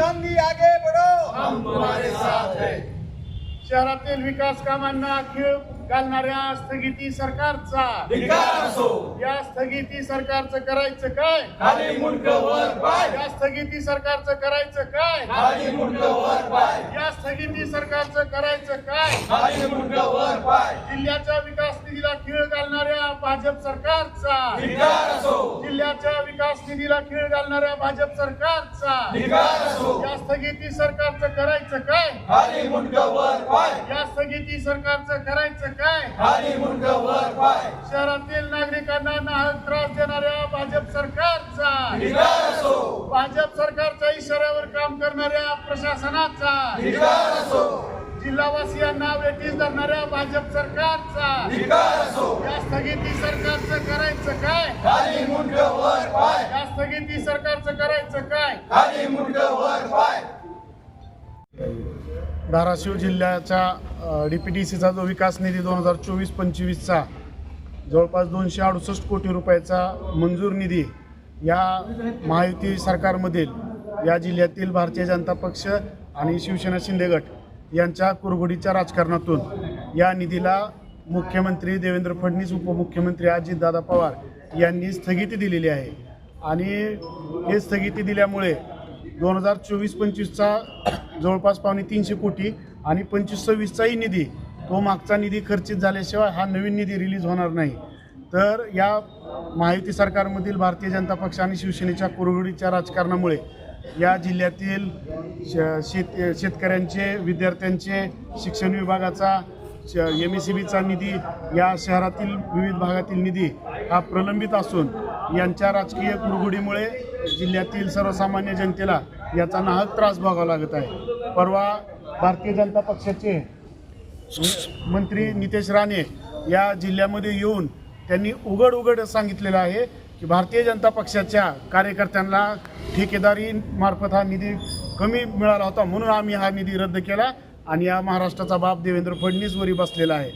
गांधी आगे बढ़ो। हम तुम्हारे साथ हैं। शहरातील विकास कामांना खीळ घालणाऱ्या स्थगिती सरकारचा धिक्कार असो या स्थगिती सरकारचं करायचं काय? खाली मुंडक वर पाय। या स्थगिती सरकारचं करायचं काय? खाली मुंडक वर पाय। या स्थगिती सरकारचं करायचं काय? खाली मुंडक वर पाय। जिल्ह्याच्या विकास भाजप सरकारचा. धिक्कार असो. जिल्ह्याच्या विकास निधीला खीळ घालणाऱ्या भाजप सरकारचा. धिक्कार असो. या स्थगिती सरकारचं करायचं काय? खाली मुंडक वर पाय. या स्थगिती सरकारचं करायचं काय? खाली मुंडक वर पाय. शहरातील नागरिकांना नाहक त्रास देणाऱ्या भाजप सरकारचा. धिक्कार असो. भाजप सरकारच्या इशाऱ्यावर काम करणाऱ्या प्रशासनाचा. धिक्कार असो. जिल्हावासियांना वेठीस धरणाऱ्या भाजप सरकारचा. या स्थगिती सरकारचं करायचं काय? खाली वर पाय. या स्थगिती सरकारचं करायचं काय? खाली वर पाय. धाराशिव जिल्ह्याच्या डी पी टी सीचा जो विकास निधी दोन हजार चोवीस पंचवीसचा जवळपास दोनशे अडुसष्ट कोटी रुपयाचा मंजूर निधी या महायुती सरकारमधील या जिल्ह्यातील भारतीय जनता पक्ष आणि शिवसेना शिंदे गट यांच्या कुरघोडीच्या राजकारणातून या निधीला मुख्यमंत्री देवेंद्र फडणवीस उपमुख्यमंत्री अजितदादा पवार यांनी स्थगिती दिलेली आहे. आणि हे स्थगिती दिल्यामुळे दोन हजार चोवीस पंचवीसचा जवळपास पावणे तीनशे कोटी आणि पंचवीस सव्वीसचाही निधी तो मागचा निधी खर्चित झाल्याशिवाय हा नवीन निधी रिलीज होणार नाही. तर या महायुती सरकारमधील भारतीय जनता पक्ष आणि शिवसेनेच्या कुरघोडीच्या राजकारणामुळे या जिल्ह्यातील श शेत शेतकऱ्यांचे विद्यार्थ्यांचे शिक्षण विभागाचा एम एस सी बीचा निधी या शहरातील विविध भागातील निधी हा प्रलंबित असून यांच्या राजकीय कुरघुडीमुळे जिल्ह्यातील सर्वसामान्य जनतेला याचा नाहक त्रास भोगावा लागत आहे. परवा भारतीय जनता पक्षाचे मंत्री नितेश राणे या जिल्ह्यामध्ये येऊन त्यांनी उघड उघड सांगितलेलं आहे. की भारतीय जनता पक्षाच्या कार्यकर्त्यांना ठेकेदारी मार्फत हा निधी कमी मिळाला होता म्हणून आम्ही हा निधी रद्द केला आणि या महाराष्ट्राचा बाप देवेंद्र फडणवीस वरी बसलेला आहे.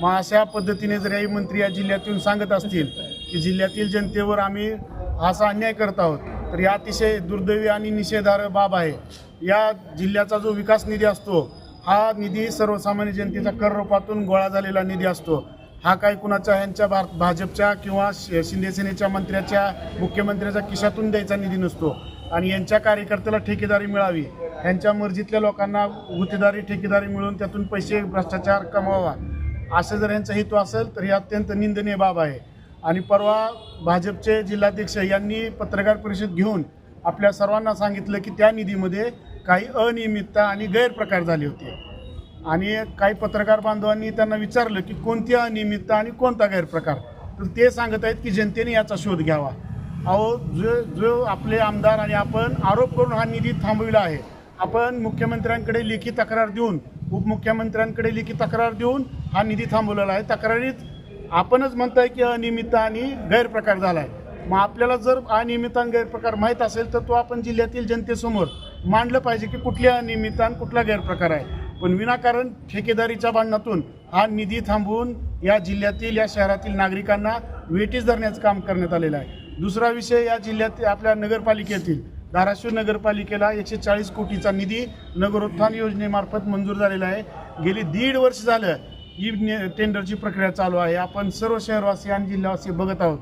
मग अशा पद्धतीने जर याही मंत्री या जिल्ह्यातून सांगत असतील की जिल्ह्यातील जनतेवर आम्ही असा अन्याय करत आहोत तर या अतिशय दुर्दैवी आणि निषेधार्ह बाब आहे. या जिल्ह्याचा जो विकास निधी असतो हा निधी सर्वसामान्य जनतेच्या कर रूपातून गोळा झालेला निधी असतो. हा काय कुणाच्या ह्यांच्या भार भाजपच्या किंवा शि- मंत्र्याच्या मुख्यमंत्र्याच्या खिशातून द्यायचा निधी नसतो. आणि यांच्या कार्यकर्त्याला ठेकेदारी मिळावी ह्यांच्या मर्जीतल्या लोकांना गुत्तेदारी ठेकेदारी मिळून त्यातून पैसे भ्रष्टाचार कमवावा असं जर यांचा हेतू असेल तर ही अत्यंत निंदनीय बाब आहे. आणि परवा भाजपचे जिल्हाध्यक्ष यांनी पत्रकार परिषद घेऊन आपल्या सर्वांना सांगितलं की त्या निधीमध्ये काही अनियमितता आणि गैरप्रकार झाले होते. आणि काही पत्रकार बांधवांनी त्यांना विचारलं की कोणती अनियमितता आणि कोणता गैरप्रकार? तर ते सांगत आहेत की जनतेने याचा शोध घ्यावा. अहो जो जो आपले आमदार आणि आपण आरोप करून हा निधी थांबविला आहे आपण मुख्यमंत्र्यांकडे लेखी तक्रार देऊन उपमुख्यमंत्र्यांकडे लेखी तक्रार देऊन हा निधी थांबवलेला आहे. तक्रारीत आपणच म्हणताय की अनियमितता आणि गैरप्रकार झाला आहे मग आपल्याला जर अनियमित आणि गैरप्रकार माहीत असेल तर तो आपण जिल्ह्यातील जनतेसमोर मांडलं पाहिजे की कुठल्या अनियमितता आणि कुठला गैरप्रकार आहे. पण विनाकारण ठेकेदारीच्या बांधणातून हा निधी थांबवून या जिल्ह्यातील या शहरातील नागरिकांना वेटीस धरण्याचं काम करण्यात आलेलं आहे. दुसरा विषय या जिल्ह्यात आपल्या नगरपालिकेतील धाराशिव नगरपालिकेला एकशे चाळीस कोटीचा निधी नगरोत्थान योजनेमार्फत मंजूर झालेला आहे. गेली दीड वर्ष झालं ही टेंडरची प्रक्रिया चालू आहे. आपण सर्व शहरवासी आणि जिल्हावासी बघत आहोत.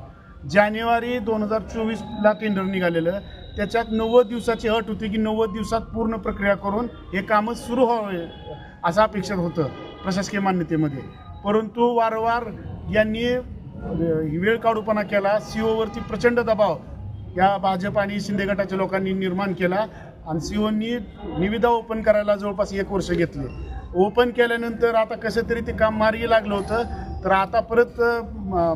जानेवारी दोन हजार चोवीसला टेंडर निघालेलं. त्याच्यात नव्वद दिवसाची अट होती की नव्वद दिवसात पूर्ण प्रक्रिया करून हे कामं सुरू व्हावे असं अपेक्षित होतं प्रशासकीय मान्यतेमध्ये. परंतु वारंवार यांनी वेळ काढूपणा केला सीओवरती प्रचंड दबाव या भाजप आणि शिंदे गटाच्या लोकांनी निर्माण केला आणि सीओनी निविदा ओपन करायला जवळपास एक वर्ष घेतले. ओपन केल्यानंतर आता कसं तरी ते काम मार्गी लागलं होतं तर आता परत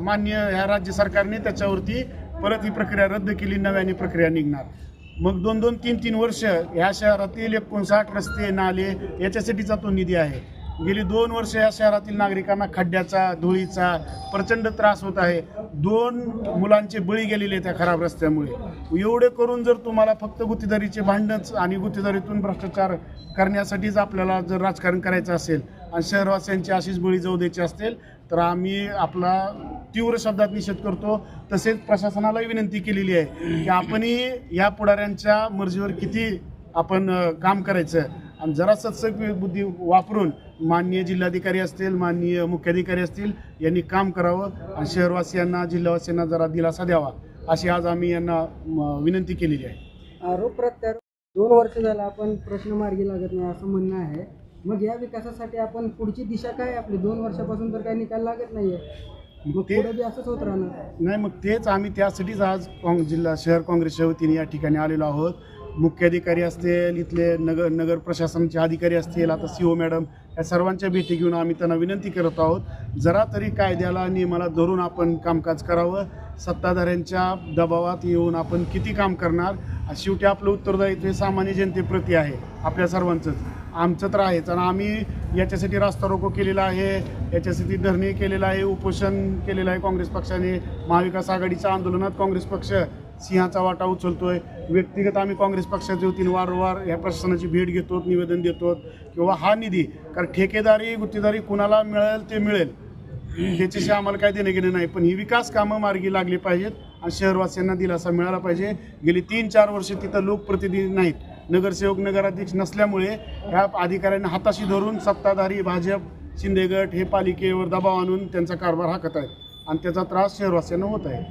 मान्य ह्या राज्य सरकारने त्याच्यावरती परत ही प्रक्रिया रद्द केली नव्याने प्रक्रिया निघणार. मग दोन दोन तीन तीन वर्ष ह्या शहरातील एकोणसाठ रस्ते नाले याच्यासाठीचा तो निधी आहे. गेली दोन वर्ष या शहरातील नागरिकांना खड्ड्याचा धुळीचा प्रचंड त्रास होत आहे. दोन मुलांचे बळी गेलेले त्या खराब रस्त्यामुळे. एवढे करून जर तुम्हाला फक्त गुत्तेदारीचे भांडणच आणि गुत्तेदारीतून भ्रष्टाचार करण्यासाठीच आपल्याला जर राजकारण करायचं असेल आणि शहरवासियांची अशीच बळी जाऊ द्यायची असेल तर आम्ही आपला तीव्र शब्दात निषेध करतो. तसेच प्रशासनालाही विनंती केलेली आहे की आपणही या पुढाऱ्यांच्या मर्जीवर किती आपण काम करायचं. आणि जरा सत्सक बुद्धी वापरून माननीय जिल्हाधिकारी असतील माननीय मुख्याधिकारी असतील यांनी काम करावं आणि शहरवासियांना जिल्हावासियांना जरा दिलासा द्यावा अशी आज आम्ही यांना म, विनंती केलेली आहे. आरोप प्रत्यारोप दोन वर्ष झालं आपण प्रश्न मार्गी लागत नाही असं म्हणणं आहे. मग या विकासासाठी आपण पुढची दिशा काय आहे आपली? दोन वर्षापासून तर काही निकाल लागत नाहीये. मग ते- पुढे बी असंच होत राहणार. नाही मग तेच आम्ही त्यासाठीच आज काँग जिल्हा शहर काँग्रेसच्या वतीने या ठिकाणी आलेलो आहोत. मुख्याधिकारी असतील इथले नगर नगर प्रशासनाचे अधिकारी असतील आता सी ओ मॅडम या सर्वांच्या भेटी घेऊन आम्ही त्यांना विनंती करत आहोत. जरा तरी कायद्याला नियमाला धरून आपण कामकाज करावं. सत्ताधाऱ्यांच्या दबावात येऊन आपण किती काम करणार? शेवटी आपलं उत्तरदायित्व हे सामान्य जनतेप्रती आहे आपल्या सर्वांचंच. आमचं तर आहेच. आणि आम्ही याच्यासाठी रास्ता रोको केलेला आहे याच्यासाठी धरणे केलेलं आहे उपोषण केलेलं आहे काँग्रेस पक्षाने. महाविकास आघाडीच्या आंदोलनात काँग्रेस पक्ष सिंहाचा वाटा उचलतोय. व्यक्तिगत आम्ही काँग्रेस पक्षाच्या वतीने वारंवार या प्रशासनाची भेट घेतो निवेदन देतो. किंवा हा निधी कारण ठेकेदारी गुत्तेदारी कुणाला मिळेल ते मिळेल. त्याच्याशी आम्हाला काय देणं घेणं नाही. पण ही विकास कामं मार्गी लागली पाहिजेत आणि शहरवासियांना दिलासा मिळाला पाहिजे. गेली तीन चार वर्ष तिथं लोकप्रतिनिधी नाहीत. नगरसेवक नगराध्यक्ष नसल्यामुळे ह्या अधिकाऱ्यांना हाताशी धरून सत्ताधारी भाजप शिंदेगट हे पालिकेवर दबाव आणून त्यांचा कारभार हाकत आहेत. आणि त्याचा त्रास शहरवासियांना होत आहे.